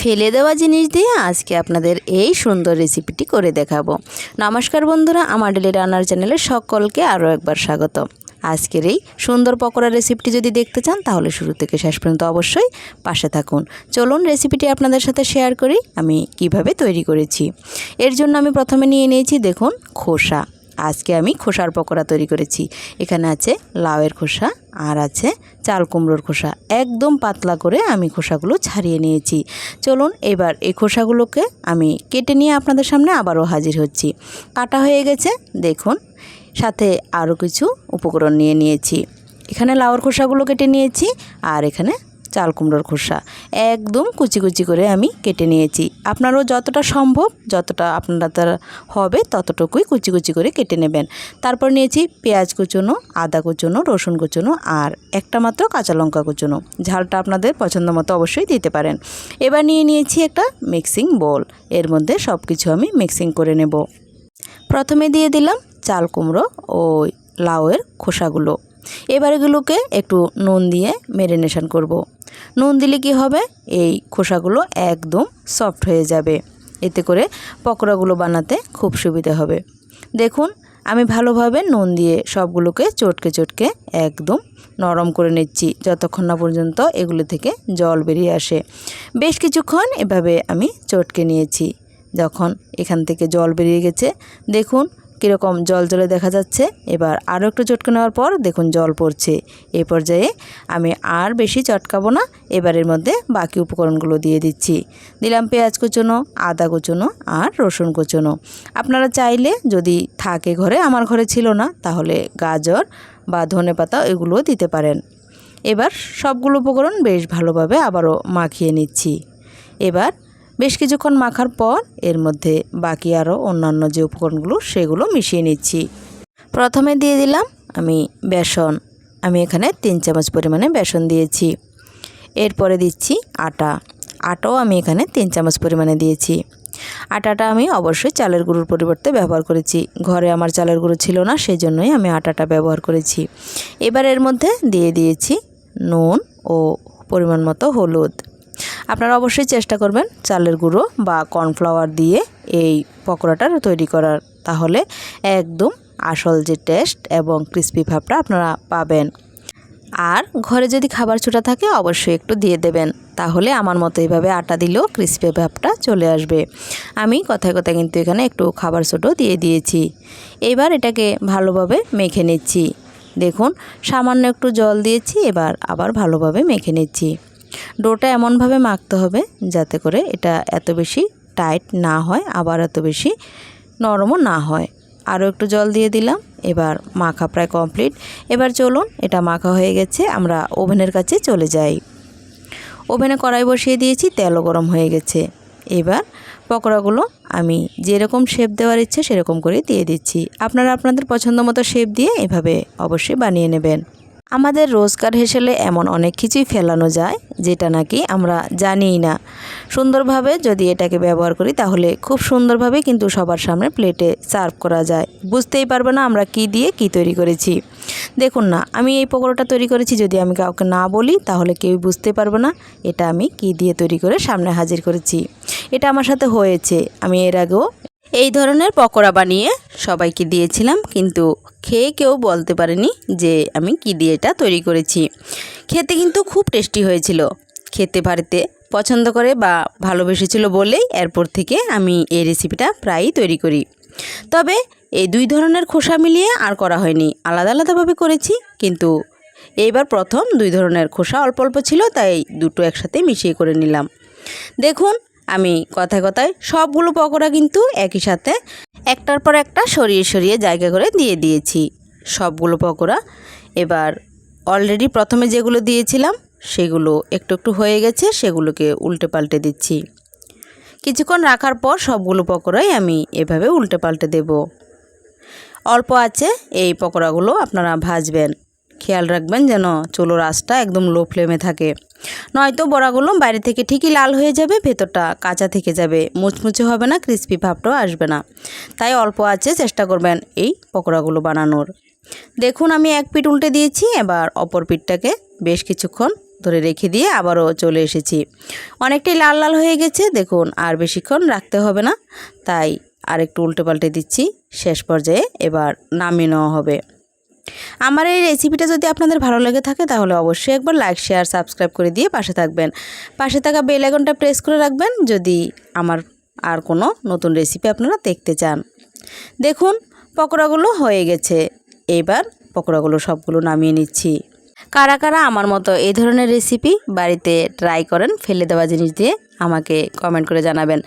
ফেলে দেওয়া জিনিস দিয়ে আজকে আপনাদের এই সুন্দর রেসিপিটি করে দেখাবো। নমস্কার বন্ধুরা, আমার ডেলি রান্নার চ্যানেলে সকলকে আরও একবার স্বাগত। আজকের এই সুন্দর পকোড়া রেসিপিটি যদি দেখতে চান, তাহলে শুরু থেকে শেষ পর্যন্ত অবশ্যই পাশে থাকুন। চলুন রেসিপিটি আপনাদের সাথে শেয়ার করি, আমি কীভাবে তৈরি করেছি। এর জন্য আমি প্রথমে নিয়ে নিয়েছি, দেখুন, খোসা। আজকে আমি খোসার পকোড়া তৈরি করেছি। এখানে আছে লাউয়ের খোসা আর আছে চাল কুমড়োর খোসা। একদম পাতলা করে আমি খোসাগুলো ছাড়িয়ে নিয়েছি। চলুন এবার এই খোসাগুলোকে আমি কেটে নিয়ে আপনাদের সামনে আবারও হাজির হচ্ছি। কাটা হয়ে গেছে, দেখুন। সাথে আরও কিছু উপকরণ নিয়ে নিয়েছি। এখানে লাউয়ের খোসাগুলো কেটে নিয়েছি আর এখানে চাল কুমড়োর খোসা একদম কুচি কুচি করে আমি কেটে নিয়েছি। আপনারও যতটা সম্ভব, যতটা আপনারা তার হবে, ততটুকুই কুচি কুচি করে কেটে নেবেন। তারপর নিয়েছি পেঁয়াজ কুচোনো, আদা কুচোনো, রসুন কুচোনো আর একটা মাত্র কাঁচা লঙ্কা কুচোনো। ঝালটা আপনাদের পছন্দ মতো অবশ্যই দিতে পারেন। এবার নিয়ে নিয়েছি একটা মিক্সিং বোল। এর মধ্যে সব কিছু আমি মিক্সিং করে নেব। প্রথমে দিয়ে দিলাম চাল কুমড়ো ও লাউয়ের খোসাগুলো। এবার এগুলোকে একটু নুন দিয়ে মেরিনেশন করব। নুন দিলে কি হবে? এই খোসাগুলো একদম সফট হয়ে যাবে। এতে করে পকোড়াগুলো বানাতে খুব সুবিধা হবে। দেখুন, আমি ভালোভাবে নুন দিয়ে সবগুলোকে চটকে চটকে একদম নরম করে নিচ্ছি, যতক্ষণ না পর্যন্ত এগুলো থেকে জল বেরিয়ে আসে। বেশ কিছুক্ষণ এভাবে আমি চটকে নিয়েছি। যখন এখান থেকে জল বেরিয়ে গেছে, দেখুন কীরকম জল জলে দেখা যাচ্ছে। এবার আরও একটু চটকে নেওয়ার পর দেখুন জল পড়ছে। এই পর্যায়ে আমি আর বেশি চটকাবো না। এবারের মধ্যে বাকি উপকরণগুলো দিয়ে দিচ্ছি। দিলাম পেঁয়াজ কুচোনো, আদা কুচোনো আর রসুন কুচোনো। আপনারা চাইলে যদি থাকে ঘরে, আমার ঘরে ছিল না, তাহলে গাজর বা ধনে পাতা এগুলোও দিতে পারেন। এবার সবগুলো উপকরণ বেশ ভালোভাবে আবারও মাখিয়ে নিচ্ছি। এবার বেশ কিছুক্ষণ মাখার পর এর মধ্যে বাকি আরও অন্যান্য যে উপকরণগুলো, সেগুলো মিশিয়ে নিচ্ছি। প্রথমে দিয়ে দিলাম আমি বেসন। আমি এখানে তিন চামচ পরিমাণে বেসন দিয়েছি। এরপরে দিচ্ছি আটা। আটাও আমি এখানে তিন চামচ পরিমাণে দিয়েছি। আটাটা আমি অবশ্যই চালের গুঁড়োর পরিবর্তে ব্যবহার করেছি। ঘরে আমার চালের গুঁড়ো ছিল না সেই জন্যই আমি আটাটা ব্যবহার করেছি। এবার এর মধ্যে দিয়ে দিয়েছি নুন ও পরিমাণ মতো হলুদ। আপনারা অবশ্যই চেষ্টা করবেন চালের গুঁড়ো বা কর্নফ্লাওয়ার দিয়ে এই পকোড়াটা তৈরি করার। তাহলে একদম আসল যে টেস্ট এবং ক্রিস্পি ভাবটা আপনারা পাবেন। আর ঘরে যদি খাবার ছোটা থাকে অবশ্যই একটু দিয়ে দেবেন। তাহলে আমার মতো এইভাবে আটা দিলেও ক্রিস্পি ভাবটা চলে আসবে। আমি কথায় কথায় কিন্তু এখানে একটু খাবার ছোটো দিয়ে দিয়েছি। এবার এটাকে ভালোভাবে মেখে নিচ্ছি। দেখুন, সামান্য একটু জল দিয়েছি, এবার আবার ভালোভাবে মেখে নিচ্ছি। ডোটা এমনভাবে মাখতে হবে যাতে করে এটা এত বেশি টাইট না হয়, আবার এত বেশি নরমও না হয়। আরও একটু জল দিয়ে দিলাম, এবার মাখা প্রায় কমপ্লিট। এবার চলুন, এটা মাখা হয়ে গেছে, আমরা ওভেনের কাছে চলে যাই। ওভেনে কড়াই বসিয়ে দিয়েছি, তেলও গরম হয়ে গেছে। এবার পকোড়াগুলো আমি যেরকম শেপ দেওয়ার ইচ্ছে সেরকম করে দিয়ে দিচ্ছি। আপনারা আপনাদের পছন্দ মতো শেপ দিয়ে এভাবে অবশ্যই বানিয়ে নেবেন। আমাদের রোজগার হেসেলে এমন অনেক কিছুই ফেলানো যায়, যেটা নাকি আমরা জানিই না। সুন্দরভাবে যদি এটাকে ব্যবহার করি, তাহলে খুব সুন্দরভাবে কিন্তু সবার সামনে প্লেটে সার্ভ করা যায়। বুঝতেই পারবে না আমরা কি দিয়ে কি তৈরি করেছি। দেখুন না, আমি এই পকোড়াটা তৈরি করেছি যদি আমি কাউকে না বলি, তাহলে কেউ বুঝতে পারবে না এটা আমি কি দিয়ে তৈরি করে সামনে হাজির করেছি। এটা আমার সাথে হয়েছে, আমি এর আগেও এই ধরনের পকোড়া বানিয়ে সবাইকে দিয়েছিলাম, কিন্তু খেয়ে কেউ বলতে পারেনি যে আমি কি দিয়ে এটা তৈরি করেছি। খেতে কিন্তু খুব টেস্টি হয়েছিল। খেতে বাড়িতে পছন্দ করে বা ভালোবেসেছিল বলেই এরপর থেকে আমি এই রেসিপিটা প্রায়ই তৈরি করি। তবে এই দুই ধরনের খোসা মিলিয়ে আর করা হয়নি। আলাদা আলাদাভাবে করেছি, কিন্তু এইবার প্রথম দুই ধরনের খোসা অল্প অল্প ছিল, তাই দুটো একসাথে মিশিয়ে করে নিলাম। দেখুন আমি কথায় কথায় সবগুলো পকোড়া কিন্তু একই সাথে একটার পর একটা সরিয়ে সরিয়ে জায়গা করে দিয়ে দিয়েছি। সবগুলো পকোড়া এবার অলরেডি প্রথমে যেগুলো দিয়েছিলাম, সেগুলো একটু একটু হয়ে গেছে, সেগুলোকে উল্টে পাল্টে দিচ্ছি। কিছুক্ষণ রাখার পর সবগুলো পকোড়াই আমি এভাবে উল্টে পাল্টে দেব। অল্প আছে, এই পকোড়াগুলো আপনারা ভাজবেন। খেয়াল রাখবেন যেন চুলোর আঁচটা একদম লো ফ্লেমে থাকে। নয়তো বড়াগুলো বাইরে থেকে ঠিকই লাল হয়ে যাবে, ভেতরটা কাঁচা থেকে যাবে। মুচমুচে হবে না, ক্রিস্পি ভাবটাও আসবে না। তাই অল্প আছে, চেষ্টা করবেন এই পকোড়াগুলো বানানোর। দেখুন আমি এক পিঠ উল্টে দিয়েছি, এবার অপর পিঠটাকে বেশ কিছুক্ষণ ধরে রেখে দিয়ে আবারও চলে এসেছি। অনেকটাই লাল লাল হয়ে গেছে, দেখুন আর বেশিক্ষণ রাখতে হবে না। তাই আর একটু উল্টে পাল্টে দিচ্ছি, শেষ পর্যায়ে এবার নামিয়ে নেওয়া হবে। আমার এই রেসিপিটা যদি আপনাদের ভালো লেগে থাকে, তাহলে অবশ্যই একবার লাইক শেয়ার সাবস্ক্রাইব করে দিয়ে পাশে থাকবেন। পাশে থাকা বেল আইকনটা প্রেস করে রাখবেন যদি আমার আর কোনো নতুন রেসিপি আপনারা দেখতে চান। দেখুন, পকোড়াগুলো হয়ে গেছে। এবার পকোড়াগুলো সবগুলো নামিয়ে নিচ্ছি। কারা কারা আমার মতো এই ধরনের রেসিপি বাড়িতে ট্রাই করেন, ফেলে দেওয়া জিনিস দিয়ে আমাকে কমেন্ট করে জানাবেন।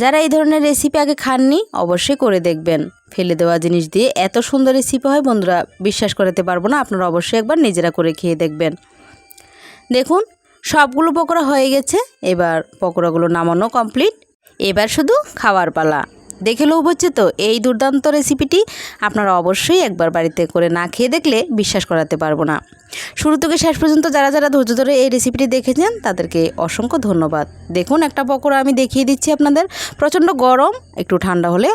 যারা এই ধরনের রেসিপি আগে খাননি, অবশ্যই করে দেখবেন। ফেলে দেওয়া জিনিস দিয়ে এত সুন্দর রেসিপি হয়, বন্ধুরা বিশ্বাস করাতে পারব না, আপনারা অবশ্যই একবার নিজেরা করে খেয়ে দেখবেন। দেখুন, সবগুলো পকোড়া হয়ে গেছে, এবার পকোড়াগুলো নামানো কমপ্লিট এবার শুধু খাওয়ার পালা। দেখে লোভ হচ্ছে তো? এই দুর্দান্ত রেসিপিটি আপনারা অবশ্যই একবার বাড়িতে করে না খেয়ে দেখলে বিশ্বাস করাতে পারব না। শুরু থেকে শেষ পর্যন্ত যারা যারা ধৈর্য ধরে এই রেসিপিটি দেখেছেন, তাদেরকে অসংখ্য ধন্যবাদ। দেখুন, একটা পকোড়া আমি দেখিয়ে দিচ্ছি আপনাদের। প্রচণ্ড গরম, একটু ঠান্ডা হলে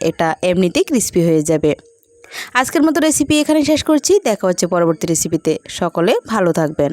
এটা এমনিতেই ক্রিস্পি হয়ে যাবে। আজকের মতো রেসিপি এখানে শেষ করছি। দেখা হচ্ছে পরবর্তী রেসিপিতে সকলে ভালো থাকবেন।